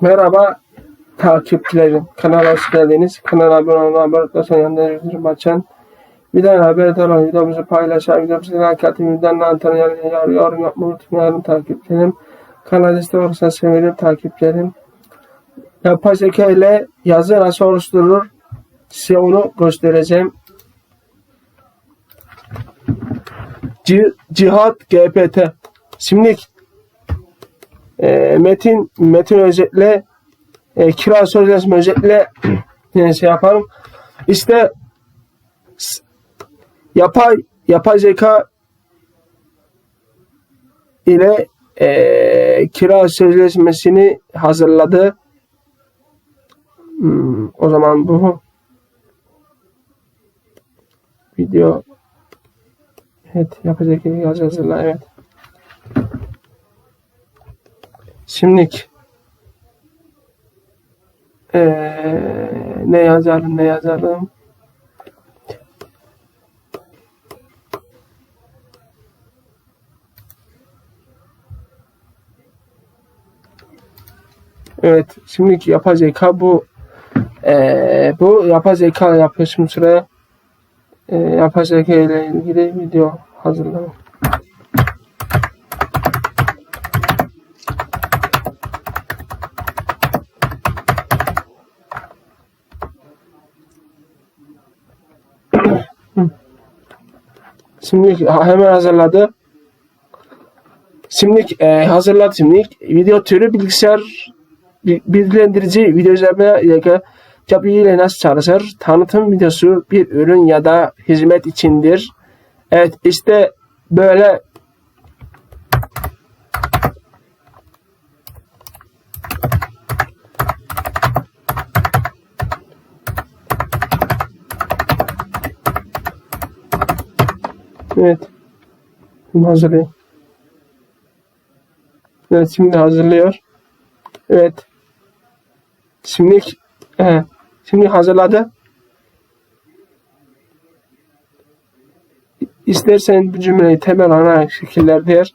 Merhaba takipçilerim. Kanala hoş geldiniz. Kanala abone olmayı, yanında bildirim açan. Bir daha haberdar olun. Videomuzu paylaşan, videomuzu like atın, videodan tanıyan, yorum, yorum yapmayı unutmayalım takipçilerim. Kanal destek olursanız sevinirim takipçilerim. Yapay zeka ile yazı nasıl oluşturulur? Size onu göstereceğim. Cihat GPT. Şimdi e, metin metin özetle e, kira sözleşme özetle yani şey yapalım. İşte yapay yapay zeka ile e, kira sözleşmesini hazırladı. Hmm, o zaman bu video evet yaz hazırla evet. Şimdi eee, ne yazalım ne yazalım Evet şimdi yapay zeka bu eee, bu yapay zeka yapıyorsun sıraya eee, yapay zeka ile ilgili video hazırlamak. Şimdi hemen hazırladı. Şimdi e, hazırladı şimdi. Video türü bilgisayar bi- bilgilendirici video yapı ile nasıl çalışır? Tanıtım videosu bir ürün ya da hizmet içindir. Evet işte böyle Evet. Şimdi hazırlayayım. Evet şimdi hazırlıyor. Evet. Şimdi he, şimdi hazırladı. İstersen bu cümleyi temel ana şekiller diğer.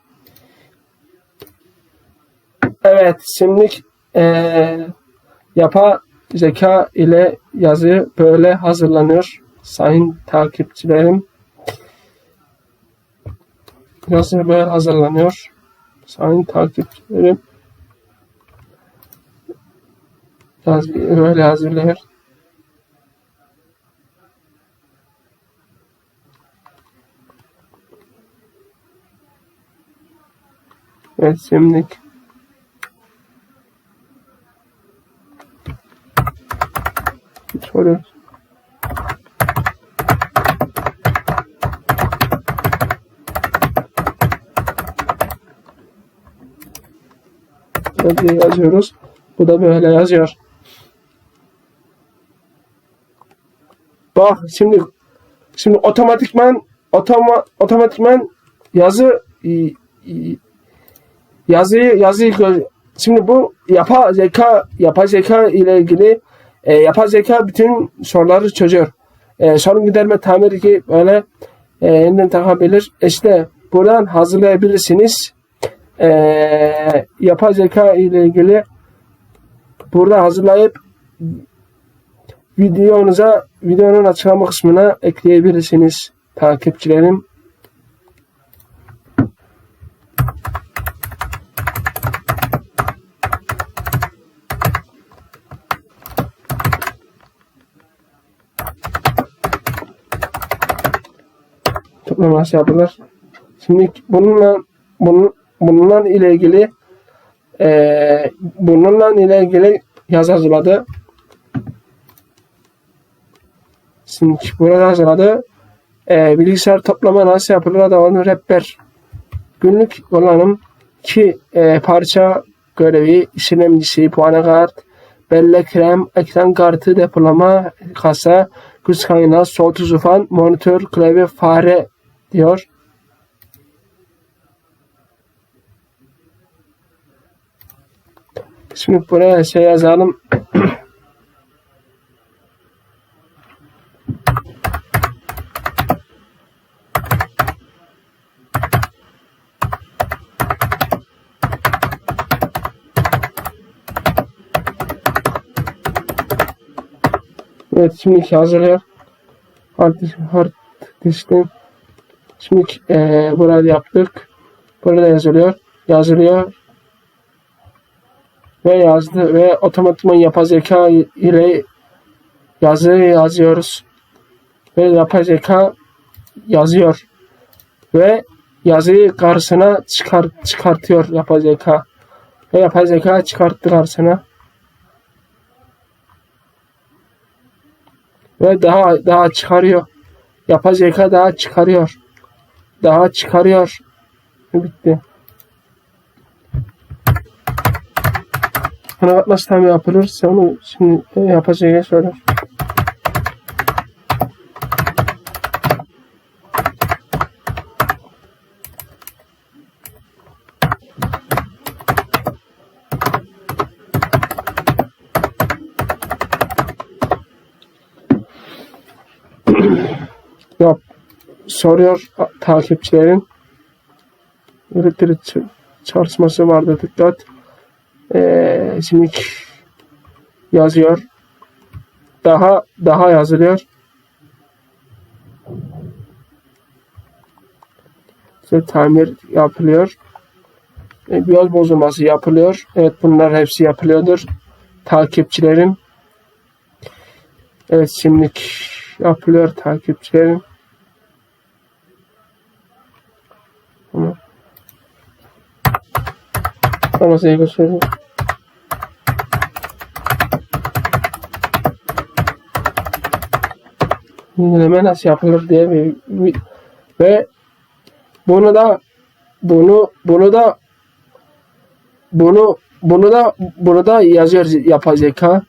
Evet şimdi eee yapa zeka ile yazı böyle hazırlanıyor. Sayın takipçilerim. Yazı böyle hazırlanıyor. Sayın takipçilerim. Yaz, böyle hazırlıyor. Evet şimdi soruyoruz. Böyle yazıyoruz. Bu da böyle yazıyor. Bak şimdi şimdi otomatikman otoma, otomatikman yazı yazıyı yazıyı şimdi bu yapay zeka yapay zeka ile ilgili e, yapay zeka bütün soruları çözüyor. E, sorun giderme tamiri ki böyle e, elinden takabilir. İşte buradan hazırlayabilirsiniz. E, yapay zeka ile ilgili burada hazırlayıp videonuza videonun açıklama kısmına ekleyebilirsiniz takipçilerim. toplaması yapılır. Şimdi bununla bunun bununla ilgili eee bununla ilgili yazı hazırladı. Şimdi burada hazırladı. Eee bilgisayar toplama nasıl yapılır da onu rehber günlük kullanım ki eee, parça görevi işlemcisi, puanı kart, bellek RAM, ekran kartı, depolama, kasa, güç kaynağı, soğutucu fan, monitör, klavye, fare diyor. Şimdi buraya şey yazalım. Evet şimdi hazırlıyor. Artık hard diskten şimdi e, burada yaptık. Burada yazılıyor. Yazılıyor. Ve yazdı ve otomatikman yapay zeka ile yazı yazıyoruz. Ve yapay zeka yazıyor. Ve yazıyı karşısına çıkar, çıkartıyor yapay zeka. Ve yapay zeka çıkarttı karşısına. Ve daha daha çıkarıyor. Yapay zeka daha çıkarıyor. Daha çıkarıyor. Bitti. Anakat nasıl tam yapılır? Sen onu şimdi e, yapay zeka söyle. Yap. Soruyor takipçilerin. Üretiri ç- çalışması vardı dikkat. Ee, şimdi yazıyor. Daha daha yazılıyor. İşte tamir yapılıyor. E, Biyol bozulması yapılıyor. Evet bunlar hepsi yapılıyordur. Takipçilerin. Evet şimdi yapılıyor takipçilerin. Ama size göstereyim. Yenileme nasıl yapılır diye bir, bir- ve bunu da bunu bunu da bunu bunu da bunu yazıyor yapay zeka.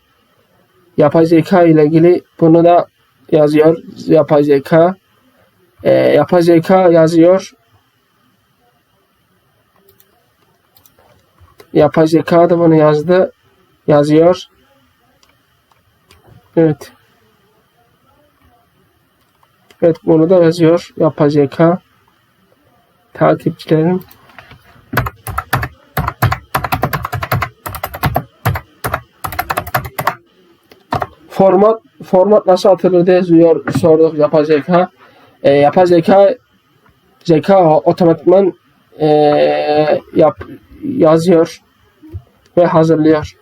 Yapay zeka ile ilgili bunu da yazıyor yapay zeka. Ee, yapay zeka yazıyor. Yapay zeka da bunu yazdı. Yazıyor. Evet. Evet bunu da yazıyor. Yapay zeka. Takipçilerim. Format format nasıl atılır diye soruyor, sorduk yapay zeka. E, yapay zeka zeka otomatikman e, yap, yazıyor ve hazırlıyor.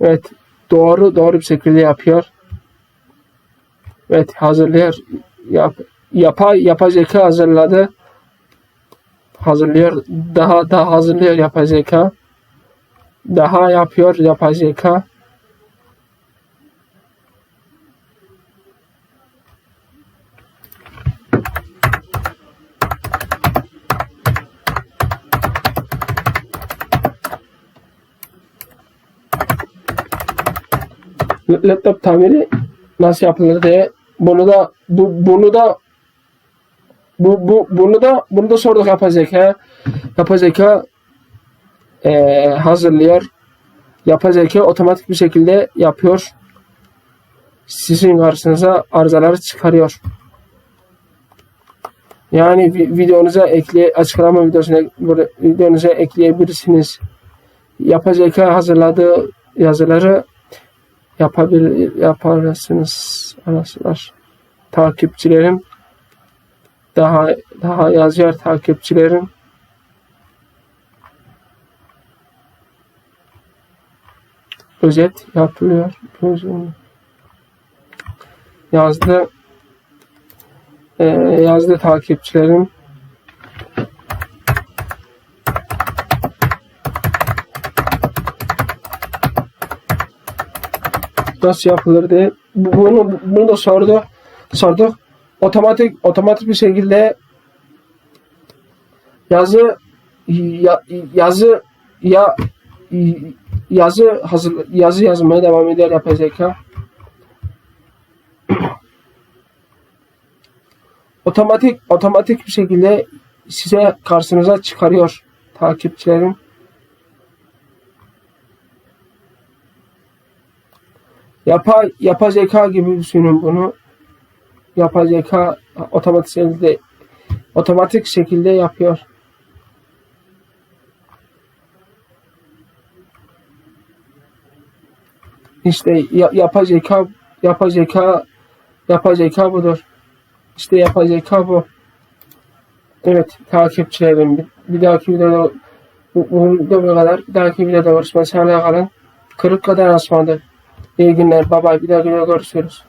Evet, doğru doğru bir şekilde yapıyor. Evet, hazırlıyor. Yap, yapay yapay zeka hazırladı. Hazırlıyor. Daha daha hazırlıyor yapay zeka. Daha yapıyor yapay zeka. Laptop tamiri nasıl yapılır diye bunu da bu bunu da bu, bu bunu da bunu da sorduk yapay zeka. Yapay zeka eee, hazırlıyor. Yapay zeka otomatik bir şekilde yapıyor. Sizin karşınıza arızaları çıkarıyor. Yani vi- videonuza ekle açıklama videosuna videonuza ekleyebilirsiniz. Yapay zeka hazırladığı yazıları yapabilir yaparsınız arkadaşlar. Takipçilerim daha daha yazıyor takipçilerim. Özet yapılıyor. Yazdı Ee, yazdı takipçilerim. Nasıl yapılır diye. Bu- bunu bunu da sordu sorduk. Otomatik otomatik bir şekilde yazı ya, yazı ya yazı hazır yazı yazmaya devam eder yapay zeka. Otomatik otomatik bir şekilde size karşınıza çıkarıyor takipçilerin Yapay, yapay zeka gibi düşünün bunu. Yapay zeka otomatik şekilde otomatik şekilde yapıyor. İşte ya, yapay zeka yapay zeka yapay zeka budur. İşte yapay zeka bu. Evet takipçilerim bir, bir dahaki videoda bu, bu videoya kadar bir dahaki videoda görüşmek üzere kalın. Kırık kadar asmadı. İyi günler. Bye. Bir dahaki videoda görüşürüz.